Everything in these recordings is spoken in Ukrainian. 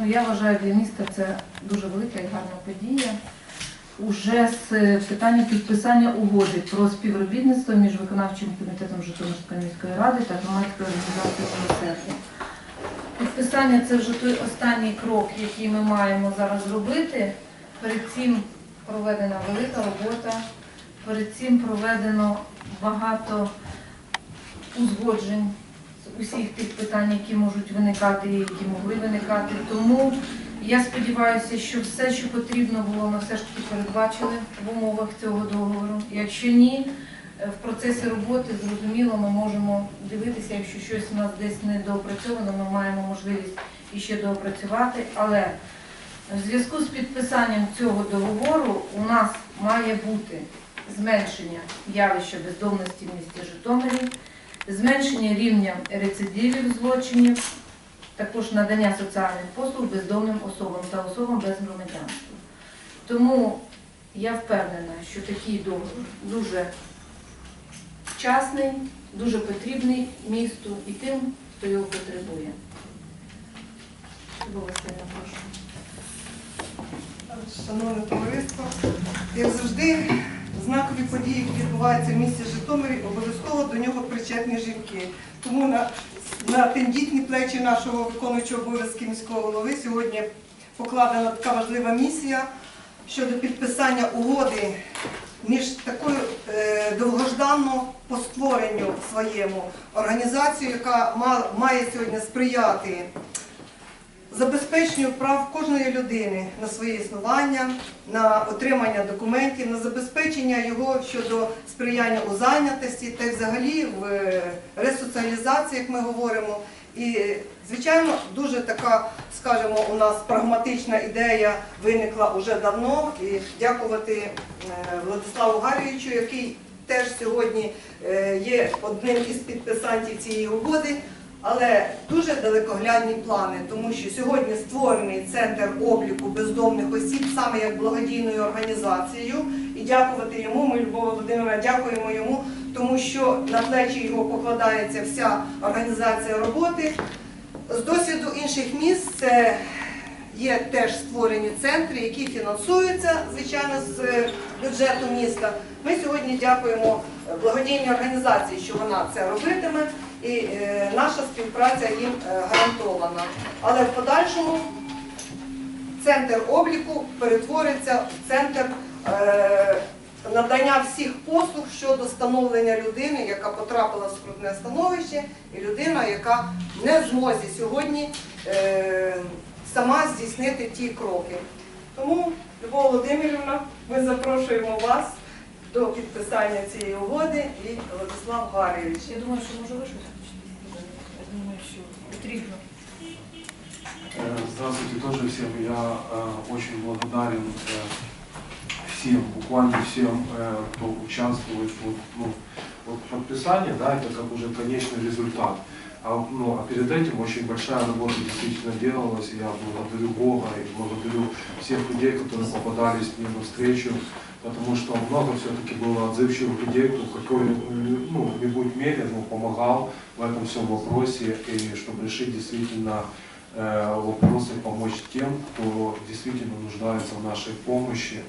Ну, я вважаю, для міста це дуже велика і гарна подія. Уже з питання підписання угоди про співробітництво між виконавчим комітетом Житомирської міської ради та громадською організацією «Милосердя». Підписання це вже той останній крок, який ми маємо зараз зробити. Перед цим проведена велика робота, перед цим проведено багато узгоджень усіх тих питань, які можуть виникати і які могли виникати. Тому я сподіваюся, що все, що потрібно було, ми все ж таки передбачили в умовах цього договору. Якщо ні, е, в процесі роботи зрозуміло, ми можемо дивитися, якщо щось у нас десь не доопрацьовано, ми маємо можливість іще доопрацювати. Але в зв'язку з підписанням цього договору у нас має бути зменшення явища бездомності в місті Житомирі, зменшення рівня рецидивів злочинів, також надання соціальних послуг бездомним особам та особам без громадянства. Тому я впевнена, що такий договір дуже вчасний, дуже потрібний місту і тим, хто його потребує. Шановне товариство, як завжди, знакові події, які відбуваються в місті Житомирі, обов'язково до нього причетні жінки. Тому на, на тендітні плечі нашого виконуючого обов'язки міського голови сьогодні покладена така важлива місія щодо підписання угоди між такою е, довгожданно по створенню своєму організацією, яка має сьогодні сприяти забезпеченню прав кожної людини на своє існування, на отримання документів, на забезпечення його щодо сприяння у зайнятості та й взагалі в е, ресоціалізації, як ми говоримо. І, звичайно, дуже така, скажімо, у нас прагматична ідея виникла уже давно. І дякувати е, Владиславу Гарійовичу, який теж сьогодні е, є одним із підписантів цієї угоди. Але дуже далекоглядні плани, тому що сьогодні створений центр обліку бездомних осіб саме як благодійною організацією. І дякувати йому, ми Любова Володимира, дякуємо йому, тому що на плечі його покладається вся організація роботи. З досвіду інших міст є теж створені центри, які фінансуються, звичайно, з бюджету міста. Ми сьогодні дякуємо благодійній організації, що вона це робитиме, і е, наша співпраця їм е, гарантована. Але в подальшому центр обліку перетвориться в центр е, надання всіх послуг щодо становлення людини, яка потрапила в скрутне становище, і людина, яка не в змозі сьогодні сама здійснити ті кроки. Тому, Любов Володимирівна, ми запрошуємо вас до підписання цієї угоди і Владислав Гарійович. Я думаю, що може ви щось хочете сказати. Я думаю, що потрібно. Э, Здравствуйте тоже всем. Я э, очень благодарен э, всем, буквально всем, э, кто участвует вот, ну, вот подписание, да, это как уже конечный результат. А, ну, а перед этим очень большая работа действительно делалась, и я благодарю Бога и благодарю всех людей, которые попадались мне навстречу, Потому что много все-таки было отзывчивых людей, кто в какой ну, мере ну, помогал в этом всем вопросе, и чтобы решить действительно э, вопросы, помочь тем, кто действительно нуждается в нашей помощи.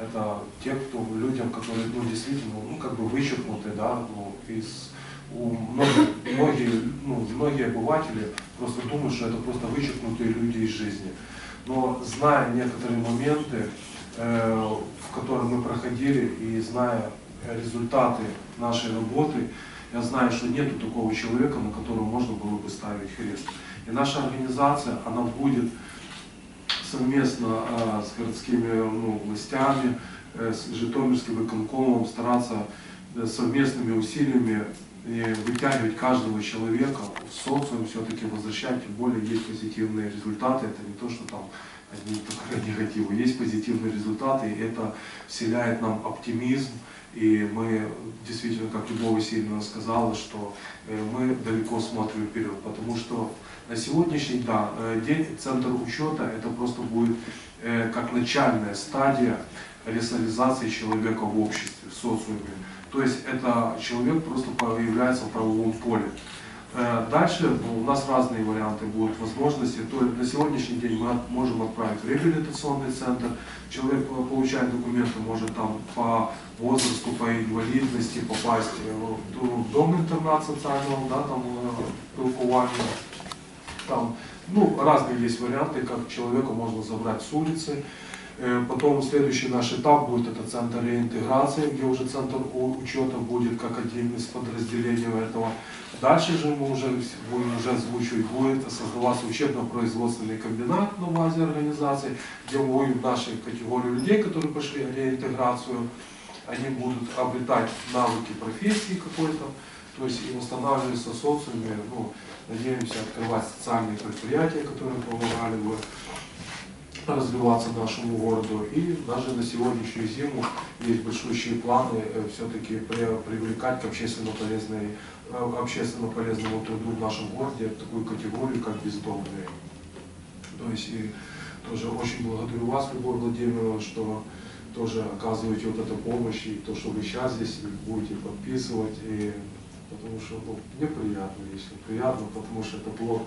Это те, кто людям, которые ну, действительно ну, как бы вычеркнуты, да, ну, из у многие, многие, ну, многие обыватели просто думают, что это просто вычеркнутые люди из жизни. Но зная некоторые моменты, в которые мы проходили, и зная результаты нашей работы, я знаю, что нет такого человека, на которого можно было бы ставить хрест. И наша организация, она будет совместно э, с городскими ну, властями, э, с Житомирским выконкомом стараться э, совместными усилиями э, вытягивать каждого человека в социум, все-таки возвращать, тем более есть позитивные результаты, это не то, что там одни только негативы, есть позитивные результаты, и это вселяет нам оптимизм, и мы действительно, как Любовь Васильевна сказала, что э, мы далеко смотрим вперед, потому что на сегодняшний да, э, день центр учета это просто будет э, как начальная стадия ресоциализации человека в обществе, в социуме. То есть это человек просто появляется в правовом поле. Э, Дальше ну, у нас разные варианты будут возможности. То есть на сегодняшний день мы от- можем отправить в реабилитационный центр. Человек э, получает документы, может там по возрасту, по инвалидности попасть э, в дом-интернат социального, да, там э, пилкування. Там, ну, разные есть варианты, как человека можно забрать с улицы. Э, Потом следующий наш этап будет это центр реинтеграции, где уже центр учета будет как один из подразделений этого. Дальше же мы уже будем уже озвучивать, будет создаваться учебно-производственный комбинат на базе организации, где мы выводим нашу категорию людей, которые пошли реинтеграцию. Они будут обретать навыки профессии какой-то, то есть и восстанавливаться социуме, ну, надеемся открывать социальные предприятия, которые помогали бы развиваться нашему городу. И даже на сегодняшнюю зиму есть большущие планы все-таки привлекать к общественно полезной э, общественно полезному труду в нашем городе такую категорию, как бездомные. То есть и тоже очень благодарю вас, Любовь Владимировна, что тоже оказываете вот эту помощь, и то, что вы сейчас здесь будете подписывать, и потому что ну, мне приятно, если приятно, потому что это плод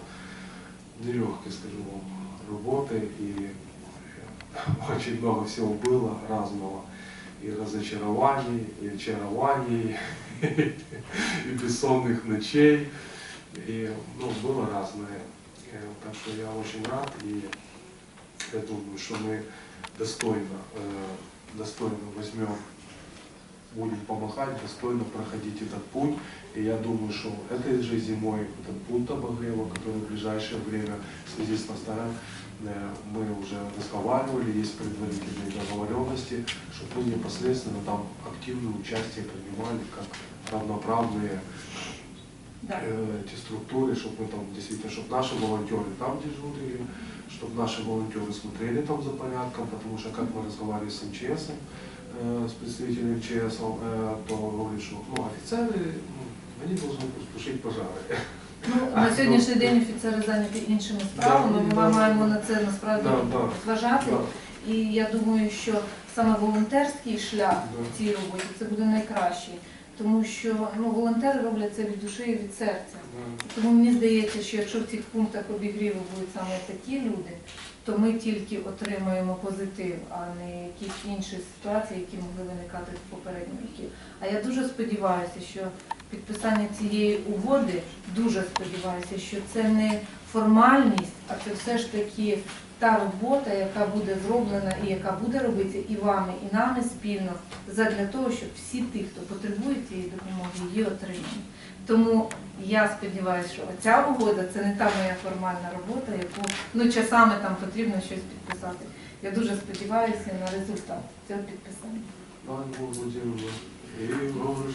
нелегкой, скажу вам, работы, и э, очень много всего было разного, и разочарований, и очарований, и бессонных ночей, и ну, было разное. Э, Так что я очень рад, и я думаю, что мы достойно, э, достойно возьмем, будем помогать, достойно проходить этот путь. И я думаю, что этой же зимой этот пункт обогрева, который в ближайшее время в связи с настаем, э, мы уже разговаривали, есть предварительные договоренности, чтобы мы непосредственно там активное участие принимали как равноправные Да. э, эти структуры, чтобы мы там действительно, чтобы наши волонтеры там дежурили, чтобы наши волонтеры смотрели там за порядком, потому что как мы разговаривали с МЧС, э, с представителем МЧС, э, то говорит, что ну, офицеры, ну, они должны тушить пожари. Ну, на сьогоднішній день офіцери зайняті іншими справами. Да, Ми да. маємо на це насправді Да, да. зважати. Да. І я думаю, що саме волонтерський шлях Да. в цій роботі це буде найкращий, тому що ну, волонтери роблять це від душі і від серця. Тому мені здається, що якщо в цих пунктах обігріву будуть саме такі люди, то ми тільки отримаємо позитив, а не якісь інші ситуації, які могли виникати в попередні роки. А я дуже сподіваюся, що підписання цієї угоди, дуже сподіваюся, що це не формальність, а це все ж таки та робота, яка буде зроблена і яка буде робитися і вами, і нами спільно, задля того, щоб всі ті, хто потребує цієї допомоги, її отримали. Тому я сподіваюся, що ця угода це не та моя формальна робота, яку ну часами там потрібно щось підписати. Я дуже сподіваюся на результат цього підписання.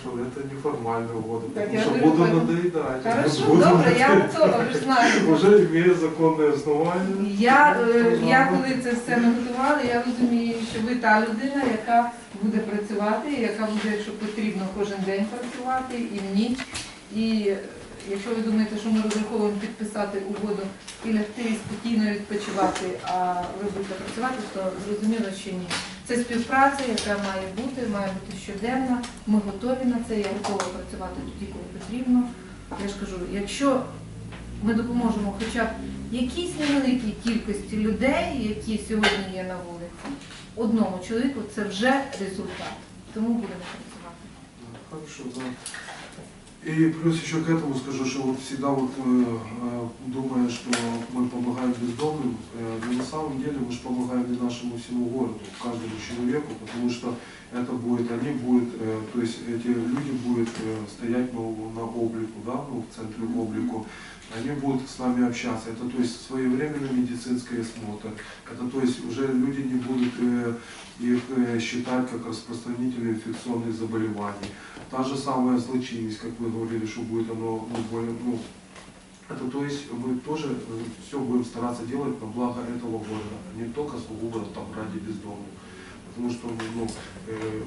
Что это неформальная угода, Так, потому что говорю, буду пон- надоедать. Хорошо, Буду добре, я готова, ви ж знаєте. Уже имею законное основание. Я, е, я коли це все ми готували, я розумію, що ви та людина, яка буде працювати, яка буде, якщо потрібно, кожен день працювати і в ніч. І е, якщо ви думаєте, що ми розраховуємо підписати угоду і лягти і спокійно відпочивати, а ви будете працювати, то зрозуміло, що ні. Це співпраця, яка має бути, має бути щоденна. Ми готові на це, я готова працювати тоді, коли потрібно. Я ж кажу, якщо ми допоможемо хоча б якійсь невеликій кількості людей, які сьогодні є на вулиці, одному чоловіку це вже результат. Тому будемо працювати. И плюс еще к этому скажу, что вот всегда вот э, э, думая, что мы помогаем бездомным, э, на самом деле мы же помогаем и нашему всему городу, каждому человеку, потому что это будет, они будут, э, то есть эти люди будут э, стоять на, на облику, да, ну, в центре облику, они будут с нами общаться. Это то есть своевременный медицинский осмотр. Это то есть уже люди не будут э, их э, считать как распространители инфекционных заболеваний. Та же самая злочинность, как вы говорили, что будет оно ну, более, ну, это то есть мы тоже все будем стараться делать на благо этого города, а не только сугубо там ради бездомных. Потому что ну, э,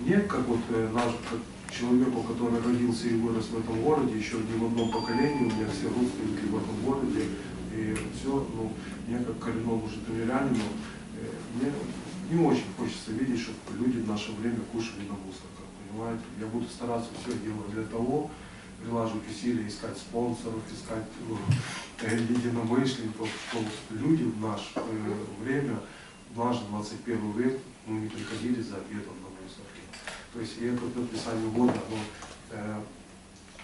мне, как вот э, наш как человеку, который родился и вырос в этом городе, еще не в одном поколении, у меня все родственники в этом городе, и все, ну, мне как коренному житомирянину, э, мне не очень хочется видеть, чтобы люди в наше время кушали на мусорках, понимаете? Я буду стараться все делать для того, прилаживать усилия, искать спонсоров, искать ну, единомышленников, что люди в наше э, время, в наш 21 век, ну, не приходили за обедом на мусор. То есть и это подписание года, оно э,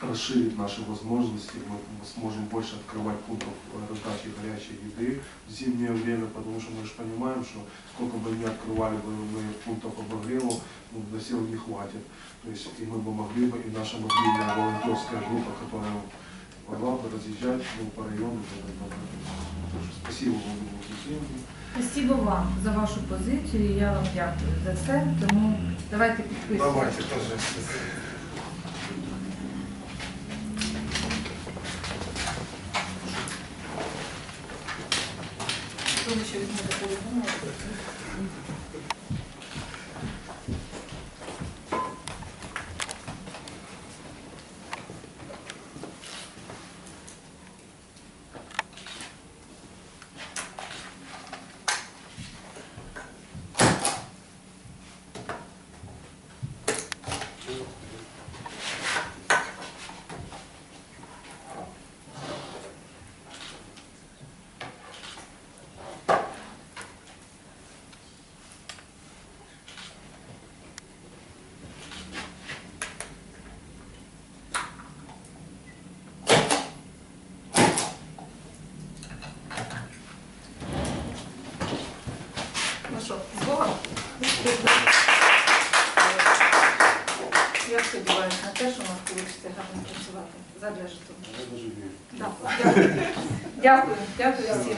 расширит наши возможности, мы сможем больше открывать пунктов э, раздачи горячей еды в зимнее время, потому что мы же понимаем, что сколько бы ни открывали бы мы пунктов обогрева, ну, на сил не хватит. То есть и мы бы могли бы, и наша мобильная волонтерская группа, которая могла бы разъезжать ну, по району. Спасибо вам за Спасибо вам за вашу позицію. Я вам дякую за це. Тому давайте підписуємо. пожалуйста. Тому що візьмете телефон. Ну що, з Богом? Я сподіваюся на те, що у нас вийде гарно працювати задля життя. Дякую. Дякую, дякую всім.